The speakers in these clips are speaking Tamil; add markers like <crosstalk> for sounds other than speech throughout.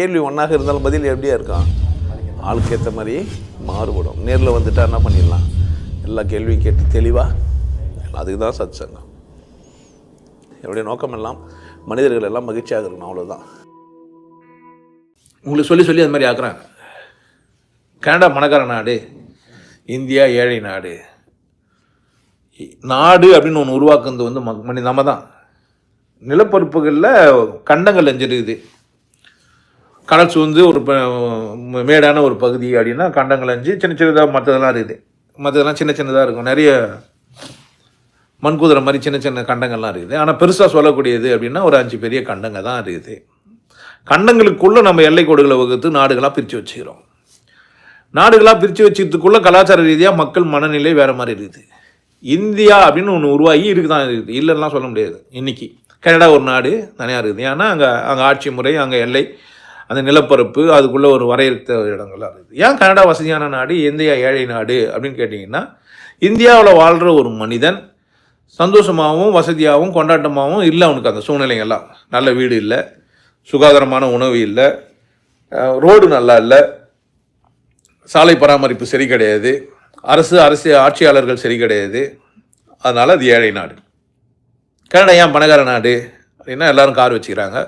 கேள்வி ஒன்றாக இருந்தாலும் பதில் எப்படியா இருக்கான் ஆளுக்கு ஏற்ற மாதிரி மாறுபடும். நேரில் வந்துட்டா என்ன பண்ணிடலாம்? எல்லா கேள்வியும் கேட்டு தெளிவாக அதுக்கு தான் சத் சங்கம் என்னுடைய நோக்கம் எல்லாம் மனிதர்கள் எல்லாம் மகிழ்ச்சியாக இருக்கணும் அவ்வளோதான் உங்களுக்கு சொல்லி சொல்லி அது மாதிரி ஆக்குறாங்க. கனடா மணக்கார நாடு இந்தியா ஏழை நாடு. நாடு அப்படின்னு ஒன்று உருவாக்குறது வந்து ம- நம்ம தான். நிலப்பரப்புகளில் கண்டங்கள் எஞ்சிருக்குது கடல் சூழ்ந்து ஒரு மேடான ஒரு பகுதி அப்படின்னா கண்டங்கள் அஞ்சு சின்ன சின்னதாக மற்றதெல்லாம் இருக்குது. மற்றதெல்லாம் சின்ன சின்னதாக இருக்கும். நிறைய மண்குதிரை மாதிரி சின்ன சின்ன கண்டங்கள்லாம் இருக்குது. ஆனால் பெருசாக சொல்லக்கூடியது அப்படின்னா ஒரு அஞ்சு பெரிய கண்டங்க தான் இருக்குது. கண்டங்களுக்குள்ளே நம்ம எல்லை கோடுகளை வகுத்து நாடுகளாக பிரித்து வச்சுக்கிறோம். நாடுகளாக பிரித்து வச்சுக்கிறதுக்குள்ளே கலாச்சார ரீதியாக மக்கள் மனநிலை வேறு மாதிரி இருக்குது. இந்தியா அப்படின்னு ஒன்று உருவாகி இருக்கு தான் இருக்குது. இல்லைன்னா சொல்ல முடியாது. இன்றைக்கி கனடா ஒரு நாடு தனியாக இருக்குது. ஏன்னா அங்கே அங்கே ஆட்சி முறை அங்கே எல்லை அந்த நிலப்பரப்பு அதுக்குள்ளே ஒரு வரையறுத்த இடங்கள்லாம் இருக்குது ஏன் கனடா வசதியான நாடு இந்தியா ஏழை நாடு அப்படின்னு கேட்டிங்கன்னா இந்தியாவில் வாழ்கிற ஒரு மனிதன் சந்தோஷமாகவும் வசதியாகவும் கொண்டாட்டமாகவும் இல்லை அவனுக்கு அந்த சூழ்நிலைங்கள்லாம். நல்ல வீடு இல்லை சுகாதாரமான உணவு இல்லை ரோடு நல்லா இல்லை சாலை பராமரிப்பு சரி கிடையாது அரசு அரசு ஆட்சியாளர்கள் சரி கிடையாது. அதனால் அது ஏழை நாடு. கனடா ஏன் பணக்கார நாடு? அப்படின்னா எல்லோரும் கார் வச்சுக்கிறாங்க.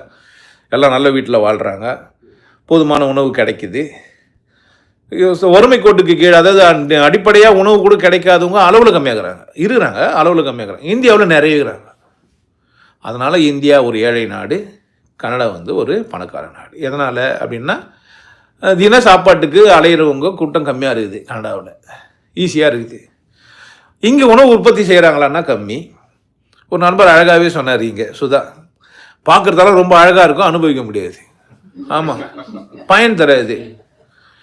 எல்லாம் நல்ல வீட்டில் வாழ்கிறாங்க போதுமான உணவு கிடைக்குது. வறுமை கோட்டுக்கு கீழே அதாவது அடிப்படையாக உணவு கூட கிடைக்காதவங்க அளவில் கம்மியாகிறாங்க இருக்கிறாங்க அளவில் கம்மியாகிறாங்க இந்தியாவில் நிறைய இருக்கிறாங்க. அதனால் இந்தியா ஒரு ஏழை நாடு கனடா வந்து ஒரு பணக்கார நாடு. எதனால் அப்படின்னா தின சாப்பாட்டுக்கு அலையிறவங்க கூட்டம் கம்மியாக இருக்குது கனடாவில். ஈஸியாக இருக்குது. இங்கே உணவு உற்பத்தி செய்கிறாங்களான்னா கம்மி. ஒரு நண்பர் அழகாகவே சொன்னார் இங்கே சுதா. பார்க்குறதால ரொம்ப அழகாக இருக்கும் அனுபவிக்க முடியாது. ஆமாம் பயன் தராது.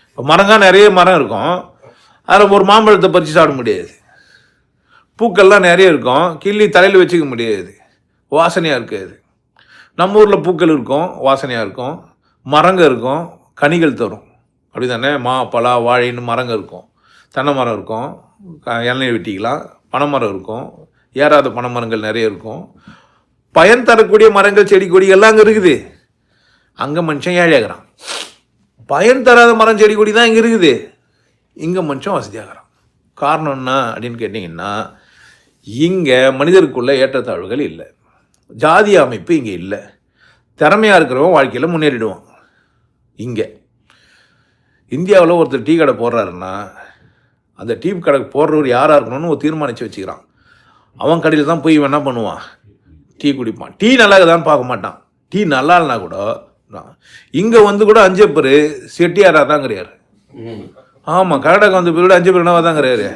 இப்போ மரங்கா நிறைய மரம் இருக்கும். அதில் ஒரு மாம்பழத்தை பறித்து சாப்பிட முடியாது. பூக்கள்லாம் நிறைய இருக்கும். கிள்ளி தலையில் வச்சுக்க முடியாது. வாசனையாக இருக்காது. நம்ம ஊரில் பூக்கள் இருக்கும் வாசனையாக இருக்கும். மரங்கள் இருக்கும் கனிகள் தரும். அப்படி தானே மா பலா வாழைன்னு மரங்கள் இருக்கும். தென்னை மரம் இருக்கும். க- இளநீர் வெட்டிக்கலாம். பனைமரம் இருக்கும். ஏறாத பனைமரங்கள் நிறைய இருக்கும். பயன் தரக்கூடிய மரங்கள் செடி கொடிகள்லாம் அங்கே இருக்குது. அங்கே மனுஷன் ஏழையாகிறான் பயன் தராத மரம் செடி கொடி தான் இங்கே இருக்குது. இங்கே மனுஷன் வசதியாகிறான். காரணம் என்ன அப்படின்னு கேட்டிங்கன்னா இங்கே மனிதருக்குள்ள ஏற்றத்தாழ்வுகள் இல்லை. ஜாதி அமைப்பு இங்கே இல்லை. திறமையாக இருக்கிறவன் வாழ்க்கையில் முன்னேறிடுவான். இங்கே. இந்தியாவில் ஒருத்தர் டீ கடை போடுறாருன்னா அந்த டீ கடைக்கு போடுறவர் யாராக இருக்கணும்னு ஒரு தீர்மானித்து வச்சுக்கிறான். அவன் கடையில் தான் போய் இவன் என்ன பண்ணுவான்? டீ குடிப்பான். டீ நல்லா இருக்குதான்னு பார்க்க மாட்டான். டீ நல்லா இல்லைனா கூட இங்கே வந்து கூட அஞ்சப்பர் செட்டியாராக தான் கிடையாது ஆமாம் கனடாக்கு வந்த பேர் கூட அஞ்சப்பர் என்னவா தான் கிடையாது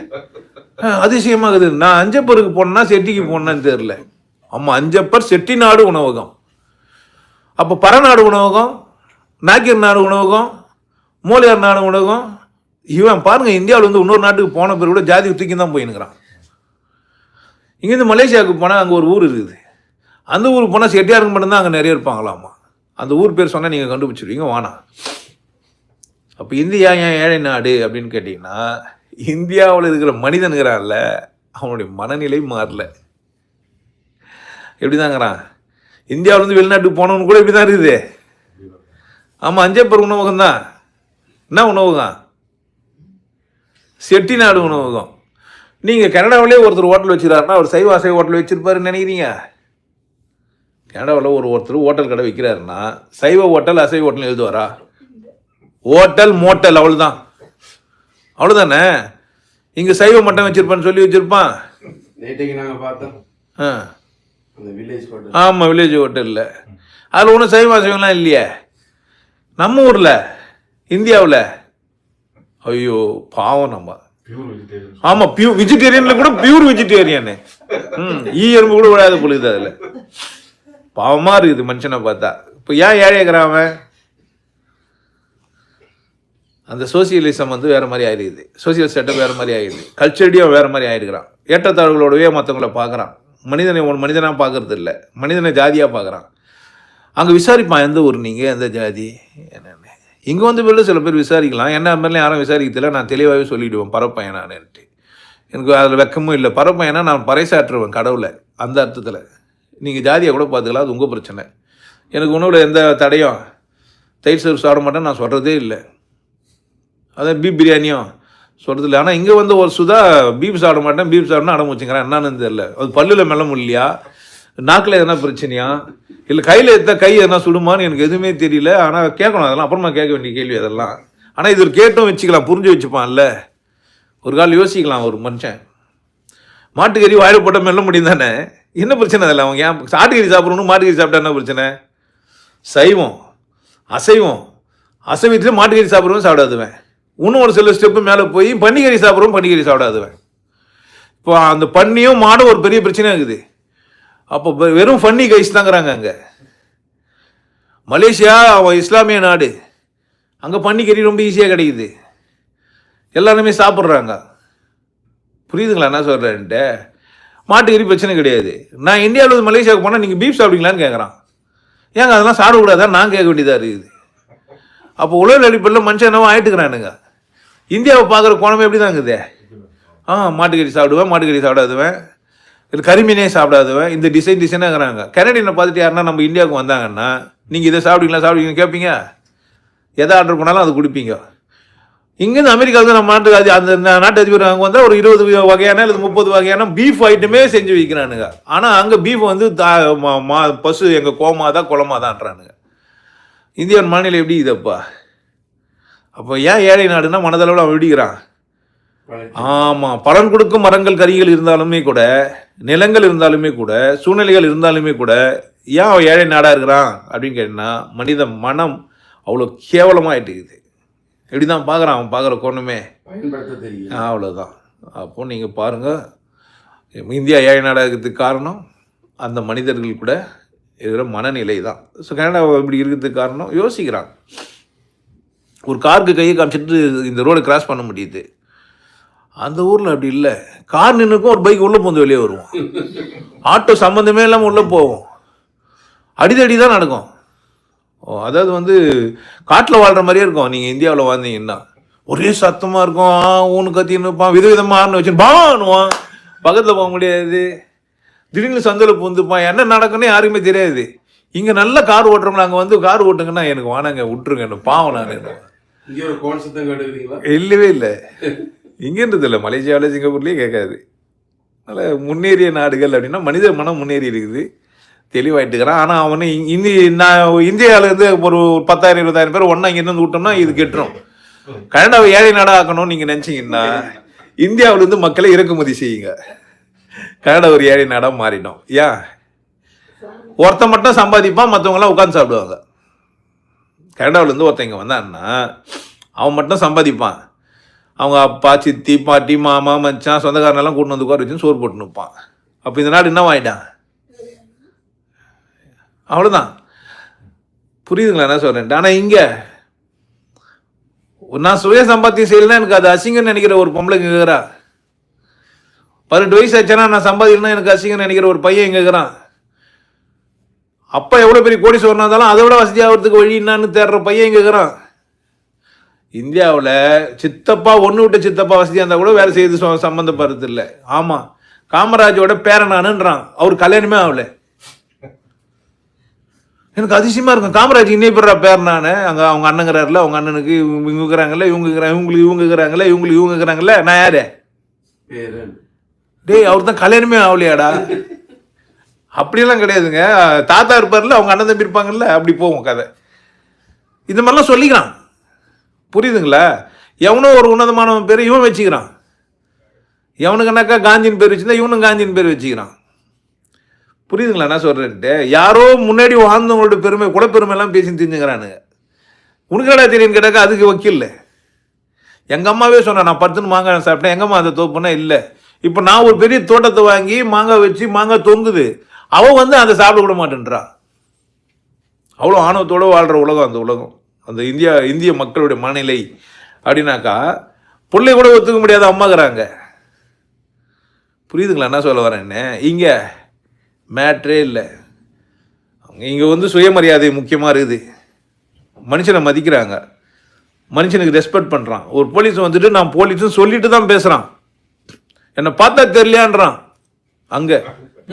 அதிசயமாகுது. நான் அஞ்சப்பருக்கு போனேன்னா செட்டிக்கு போனேன்னு தெரில ஆமாம் அஞ்சப்பர் செட்டிநாடு உணவகம். அப்போ பரநாடு உணவகம் நாக்கியர் நாடு உணவகம் மூலியார் நாடு உணவகம் இவன் பாருங்க இந்தியாவில் வந்து இன்னொரு நாட்டுக்கு போன பேர் கூட ஜாதி தூக்கி தான் போயின்னுக்கிறான். இங்கேருந்து மலேசியாவுக்கு போனால் அங்கே ஒரு ஊர் இருக்குது. அந்த ஊருக்கு போனால் செட்டியாருக்கு மட்டும்தான் அங்கே நிறைய இருப்பாங்களாமா? அந்த ஊர் பேர் சொன்னால் நீங்கள் கண்டுபிடிச்சிருவீங்க வானா. அப்போ இந்தியா ஏன் ஏழை நாடு அப்படின்னு கேட்டிங்கன்னா இந்தியாவில் இருக்கிற மனிதனுங்கிறான்ல அவனுடைய மனநிலை மாறல. எப்படி தாங்கிறான் இந்தியாவிலேருந்து வெளிநாட்டுக்கு போனவனு கூட இப்படி தான் இருக்குது. ஆமாம் அஞ்சப்பர் உணவகம் தான் என்ன உணவகம்? செட்டிநாடு உணவகம். நீங்கள் கனடாவிலே ஒருத்தர் ஹோட்டல் வச்சுருக்காருன்னா அவர் சைவ அசைவ ஹோட்டல் வச்சுருப்பாருன்னு நினைக்கிறீங்க? கனடாவில் ஒரு ஒருத்தர் ஹோட்டல் கடை வைக்கிறாருன்னா சைவ ஹோட்டல் அசைவ ஹோட்டல் எழுதுவாரா? ஹோட்டல் மோட்டல் அவ்வளோதான் அவ்வளோதானே இங்கே சைவ மட்டன் வச்சுருப்பான்னு சொல்லி வச்சுருப்பான். நேற்றைக்கு நாங்கள் பார்த்தோம். ஆ. அந்த வில்லேஜ் ஹோட்டல் ஆமாம் வில்லேஜ் ஹோட்டலில் அதில் ஒன்றும் சைவ அசைவம்லாம் இல்லையே. நம்ம ஊரில் இந்தியாவில். ஐயோ பாவம் நம்ம. ஆமாம் பியூ வெஜிடேரியனில் கூட பியூர் வெஜிடேரியனு ம் ஈ எறும்பு கூட விடாத பொழுது அதில். பாவமாக இருக்குது மனுஷனை பார்த்தா. இப்போ ஏன் ஏழைக்கிறான் அவன் அந்த சோசியலிசம் வந்து வேறு மாதிரி ஆயிடுது சோசியல் செட்டப் வேறு மாதிரி ஆயிடுது கல்ச்சரடியும் வேறு மாதிரி ஆயிருக்கிறான். ஏற்றத்தாழ்வுகளோடவே மற்றவங்கள பார்க்குறான். மனிதனை ஒரு மனிதனாக பார்க்கறது இல்லை மனிதனை ஜாதியாக பார்க்குறான். அங்கே விசாரிப்பான் எந்த ஊர் நீங்கள் எந்த ஜாதி? என்னென்னு. இங்கே வந்து வெளில சில பேர் விசாரிக்கலாம். என்ன மாதிரிலாம் யாரும் விசாரிக்கிறதில்ல. நான் தெளிவாகவே சொல்லிவிடுவேன் பரப்பையனான்ட்டு எனக்கு அதில் வெக்கமும் இல்லை. பரப்பையனா நான் பறைசாற்றுவேன் கடவுளை அந்த அர்த்தத்தில். நீங்கள் ஜாதியை கூட பார்த்துக்கலாம் அது உங்கள் பிரச்சனை. எனக்கு உணவில் எந்த தடையும் தயிர் சோறு சாப்பிட மாட்டேன் நான் சொல்கிறதே இல்லை. அதான் பீப் பிரியாணியும் சொல்கிறது இல்லை ஆனால் இங்கே வந்து ஒரு சுதா பீஃப் சாப்பிட மாட்டேன் பீஃப் சாப்பிட்னா அடம் வச்சுக்கிறேன் என்னன்னு தெரியல. அது பல்லில் மெல்ல முடியலையா? நாக்கில் எதனா பிரச்சனையா? இல்லை கையில் எடுத்தால் கை எதனா சுடுமான்னு எனக்கு எதுவுமே தெரியல. ஆனால் கேட்கணும் அதெல்லாம். அப்புறமா கேட்க வேண்டிய கேள்வி அதெல்லாம். ஆனால் இது ஒரு கேட்டும் வச்சுக்கலாம் புரிஞ்சு வச்சுப்பான்ல. ஒரு கால் யோசிக்கலாம் ஒரு மனுஷன். மாட்டுக்கறி வாயில் போட்ட மெல்ல முடியும் தானே? என்ன பிரச்சனை அதில்? அவங்க ஏன் ஆட்டுக்கறி சாப்பிடணும் மாட்டுக்கறி சாப்பிட்டா என்ன பிரச்சனை? சைவம் அசைவம். அசைவத்தில் மாட்டுக்கறி சாப்பிட்றவன் சாப்பிடாதுவேன். இன்னும் ஒரு சில ஸ்டெப்பு மேலே போய் பன்னிக்கறி சாப்பிட்றவன் பன்னிக்கறி சாப்பிடாதுவேன். இப்போ அந்த பன்னியும் மாடும் ஒரு பெரிய பிரச்சனையாக இருக்குது. அப்போ வெறும் ஃபன்னி கைஸ் தாங்கிறாங்க அங்கே. மலேசியா அவன் இஸ்லாமிய நாடு. அங்கே பன்னிக்கறி ரொம்ப ஈஸியாக கிடைக்குது. எல்லாருமே சாப்பிட்றாங்க. புரியுதுங்களா என்ன சொல்கிறேன்ட்டு மாட்டுக்கறி பிரச்சனை கிடையாது. நான் இந்தியாவில் மலேசியாவுக்கு போனால் நீங்கள் பீஃப் சாப்பிடுவீங்களான்னு கேட்குறான் ஏங்க அதெல்லாம் சாப்பிடக்கூடாதான் நான் கேட்க வேண்டியதாக இருக்குது. அப்போ உலக அடிப்படையில் மனுஷன் என்னவோ ஆயிட்டுக்கிறானுங்க. இந்தியாவை பார்க்குற கோணமே எப்படி தான் இருக்குது ஆ மாட்டுக்கறி சாப்பிடுவேன் மாட்டுக்கறி சாப்பிடாதுவேன். இது கரிமீனே சாப்பிடாதுவேன். இந்த டிசைன் டிசைனாக இருக்கிறாங்க. கனடியனை பார்த்துட்டு யாருன்னா நம்ம இந்தியாவுக்கு வந்தாங்கன்னா நீங்கள் இதை சாப்பிடுவீங்களா சாப்பிடுவீங்க கேட்பீங்க எதை ஆர்டர் பண்ணாலும் அது கொடுப்பீங்க. இங்கேருந்து அமெரிக்காவுக்கு நம்ம நாட்டுக்கு அது அந்த நாட்டு அதிபர் அங்கே வந்தால் ஒரு இருபது வகையான அல்லது முப்பது வகையான பீஃப் ஐட்டமே செஞ்சு வைக்கிறானுங்க. ஆனால் அங்கே பீஃப் வந்து தா மா- பசு எங்கள் கோமாதா குளமாதான்றானுங்க இந்தியன் மாநிலம் எப்படி இதப்பா அப்போ? ஏன் ஏழை நாடுன்னா மனதளவில் அவன் விடிக்கிறான். ஆமாம் பலன் கொடுக்கும் மரங்கள் கரிகள் இருந்தாலுமே கூட நிலங்கள் இருந்தாலுமே கூட சூழ்நிலைகள் இருந்தாலுமே கூட ஏன் அவன் ஏழை நாடாக இருக்கிறான் அப்படின்னு கேட்டினா மனித மனம் அவ்வளோ கேவலமாயிட்டு இருக்குது. இப்படி தான் பார்க்குறான் அவன் பார்க்குற கோணமே. பயன்படுத்த தெரியும் அவ்வளோதான் அப்போ நீங்கள் பாருங்கள் இந்தியா ஏழை நாடாக இருக்கிறதுக்கு காரணம் அந்த மனிதர்கள் கூட இருக்கிற மனநிலை தான் ஸோ கனடா இப்படி இருக்கிறதுக்கு காரணம் யோசிக்கிறான். ஒரு காருக்கு கையை காமிச்சிட்டு இந்த ரோடை கிராஸ் பண்ண முடியுது. அந்த ஊரில் அப்படி இல்லை. கார் நின்றுக்கும் ஒரு பைக் உள்ளே பூந்து வெளியே வருவோம். <laughs> ஆட்டோ சம்மந்தமே இல்லாமல் உள்ளே போவோம். அடிதடி தான் நடக்கும். அதாவது வந்து காட்டில் வாழ்கிற மாதிரியே இருக்கும். நீங்கள் இந்தியாவில் வாழ்ந்தீங்கன்னா. ஒரே சத்தமாக இருக்கும். ஆ ஊனு கத்தின்னு இருப்பான் விதவிதமாக ஆறுனு வச்சு பானுவான் பக்கத்தில் போக முடியாது. திடீர்னு சந்தில் பூந்துப்பான். என்ன நடக்குன்னு யாருக்குமே தெரியாது. இங்கே நல்ல கார் ஓட்டுறவங்க அங்கே வந்து கார் ஓட்டுங்கன்னா எனக்கு வானாங்க விட்டுருங்க என்ன பாவம் நான் இல்லவே இல்லை. இங்கேன்றது இல்லை. மலேசியாவில் சிங்கப்பூர்லேயே கேட்காது. அதனால் முன்னேறிய நாடுகள் அப்படின்னா மனித மனம் முன்னேறி இருக்குது. தெளிவாயிட்டுக்கிறான். ஆனால் அவனு இந்தி நான் இந்தியாவிலேருந்து ஒரு பத்தாயிரம் இருபதாயிரம் பேர் ஒன்றா இங்கேருந்து விட்டோம்னா இது கெட்டுரும். கனடாவை ஏழை நாடாக ஆக்கணும்னு நீங்கள் நினச்சிங்கன்னா இந்தியாவிலேருந்து மக்களை இறக்குமதி செய்யுங்க. கனடா ஒரு ஏழை நாடாக மாறிடும். ஏன் ஒருத்தன் மட்டும் சம்பாதிப்பான் மற்றவங்களாம் உட்காந்து சாப்பிடுவாங்க. கனடாவிலேருந்து ஒருத்தன் இங்கே வந்தான்னா அவன் மட்டும் சம்பாதிப்பான். அவங்க அப்பா சித்தி பாட்டி மாமா மச்சான் சொந்தக்காரனெல்லாம் கூட்டு வந்து உட்கார வச்சு சோறு போட்டு நிற்பான் அப்போ இந்த நாடு என்ன ஆகிட்டான் அவ்வளோதான் புரியுதுங்களா என்ன சொல்கிறேன் ஆனால் இங்கே நான் சுய சம்பாத்தியம் செய்யலைன்னா எனக்கு அது அசிங்கம்னு நினைக்கிற ஒரு பொம்பளை கேட்குறா பதினெட்டு வயசு ஆச்சுன்னா நான் சம்பாதிக்கலன்னா எனக்கு அசிங்கம்னு நினைக்கிற ஒரு பையன் கேட்குறான் அப்பா எவ்வளோ பெரிய கோடீஸ்வரனா இருந்தாலும் அதை விட வசதியாகிறதுக்கு வழி என்னன்னு தேடுற பையன் கேட்குறான் இந்தியாவில் சித்தப்பா ஒன்று விட்ட சித்தப்பா வசதியாக இருந்தால் கூட வேலை செய்து சம்மந்தப்படுறது இல்லை ஆமாம் காமராஜோட பேரனானுன்றான் அவர் கல்யாணமே ஆகலை. எனக்கு அதிசயமா இருக்கும். காமராஜ் இன்னே பேர் பேரனானு அங்கே அவங்க அண்ணங்கிறாருல அவங்க அண்ணனுக்கு இவங்க இவங்க இருக்கிறாங்கல்ல இவங்க இருக்கிறாங்க இவங்களுக்கு இவங்க இருக்கிறாங்கல்ல இவங்களுக்கு இவங்க இருக்கிறாங்கல்ல. நான் யாரு? டேய் அவர் தான் கல்யாணமே ஆகலையாடா. அப்படியெல்லாம் கிடையாதுங்க. தாத்தா இருப்பார்ல அவங்க அண்ணன் தம்பி இருப்பாங்கல்ல அப்படி போகும் கதை. இந்த மாதிரிலாம் சொல்லிக்கிறான். புரியுதுங்களா? எவனோ ஒரு உன்னதமானவன் பேர் இவன் வச்சுக்கிறான். எவனுக்குனாக்கா காந்தியின் பேர் வச்சிருந்தா இவனும் காந்தியின் பேர் வச்சுக்கிறான். புரியுதுங்களா? என்ன சொல்கிறேன்ட்டு யாரோ முன்னாடி வாழ்ந்தவங்களோட பெருமை குலப்பெருமைலாம் பேசி தெரிஞ்சுக்கிறானுங்க. உனக்கு தெரியும் தெரியும்னு கேட்டாக்கா அதுக்கு வக்கீல் எங்கள் அம்மாவே சொன்னேன் நான் பத்துன்னு மாங்காய் சாப்பிட்டேன் எங்கள் அம்மா அதை தோப்புனா இல்லை. இப்போ நான் ஒரு பெரிய தோட்டத்தை வாங்கி மாங்காய் வச்சு மாங்காய் தொங்குது. அவள் வந்து அதை சாப்பிட விட மாட்டேன்றா. அவ்வளோ ஆணவத்தோடு வாழ்கிற உலகம் அந்த உலகம். அந்த இந்தியா இந்திய மக்களுடைய மனநிலை அப்படின்னாக்கா பிள்ளை கூட ஒத்துக்க முடியாத அம்மாக்குறாங்க புரியுதுங்களா? என்ன சொல்ல வரேன்னு இங்கே மேட்ரே இல்லை. இங்கே வந்து சுயமரியாதை முக்கியமாக இருக்குது. மனுஷனை மதிக்கிறாங்க. மனுஷனுக்கு ரெஸ்பெக்ட் பண்ணுறான் ஒரு போலீஸ் வந்துட்டு நான் போலீஸ்னு சொல்லிட்டு தான் பேசுகிறான் என்னை பார்த்தா தெரியலையான்றான். அங்கே.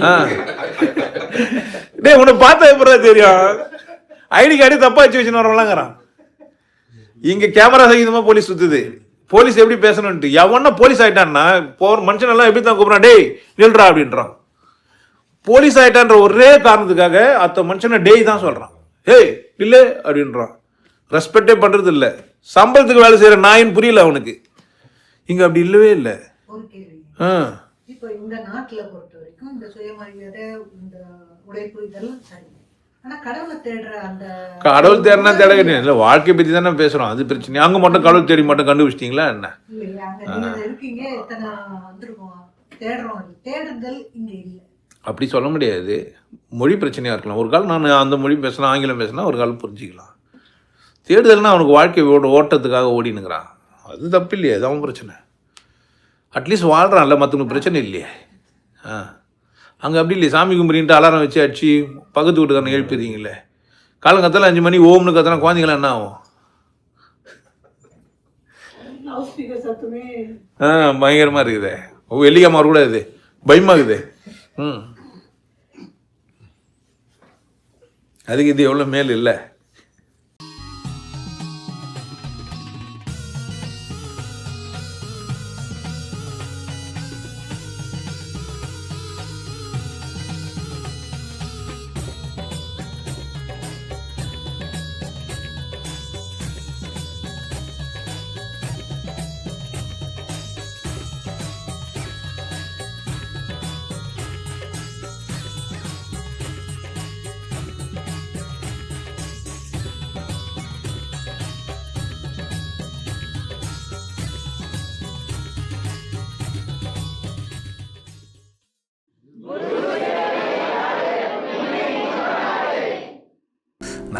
ஆ. டேய் உன்னை பார்த்தா எப்படா தெரியும்? ஐடி கார்டு தப்பா வச்சு வச்சுன்னு வரவங்களாங்கிறான். இங்கே கேமரா சகிதமாக போலீஸ் சுற்றுது போலீஸ் எப்படி பேசணுன்ட்டு எவனா போலீஸ் ஆயிட்டான்னா போகிற மனுஷனெல்லாம் எப்படி தான் கூப்பிட்றான்? டேய் நில்றா அப்படின்றான். போலீஸ் ஆயிட்டான்ற ஒரே காரணத்துக்காக அத்த மனுஷனை டேய் தான் சொல்றான். ஏய் இல்ல அப்படின்றான். ரெஸ்பெக்டே பண்றது இல்ல சம்பளத்துக்கு வேலை செய்யற நாயின்னு புரியல அவனுக்கு. இங்க அப்படி இல்லவே இல்லை. ஆ. இப்போ இந்த நாட்டுல பொறுத்த வரைக்கும் இந்த சுயமரியாதை இந்த உழைப்பு இதெல்லாம் சரி. கடவுளை தேடினா தேட கிடையாது இல்லை. வாழ்க்கை பற்றி தானே பேசுகிறோம் அது பிரச்சனை. அங்கே மட்டும் கடவுள் தேடி மட்டும் கண்டுபிடிச்சிட்டிங்களா என்ன? இருக்கீங்க தேடுறோம். தேடுதல் இங்க இல்லை. அப்படி சொல்ல முடியாது. மொழி பிரச்சனையாக இருக்கலாம். ஒரு கால் நான் அந்த மொழி பேசினா ஆங்கிலம் பேசினா ஒரு கால் புரிஞ்சிக்கலாம். தேடுதல்னா அவனுக்கு வாழ்க்கை ஓட ஓட்டத்துக்காக ஓடினுங்கிறான் அது தப்பு இல்லையே அது அவன் பிரச்சனை. அட்லீஸ்ட் வாழ்கிறான்ல மற்றவங்களுக்கு பிரச்சனை இல்லையே. ஆ. அங்கே அப்படி இல்லையே சாமி கும்பிடின்ட்டு அலாரம் வச்சு அடிச்சு பக்கத்து வீட்டுக்காரனை எழுப்பிடுறீங்களே. காலங்கத்தில் அஞ்சு மணி ஓம்னு கத்தனா குழந்தைங்களா என்ன ஆகும்? ஆ பயங்கரமாக இருக்குதே. வெள்ளிக்காம கூட இது பயமாக இருக்குது ம் அதுக்கு இது எவ்வளோ மேல் இல்லை?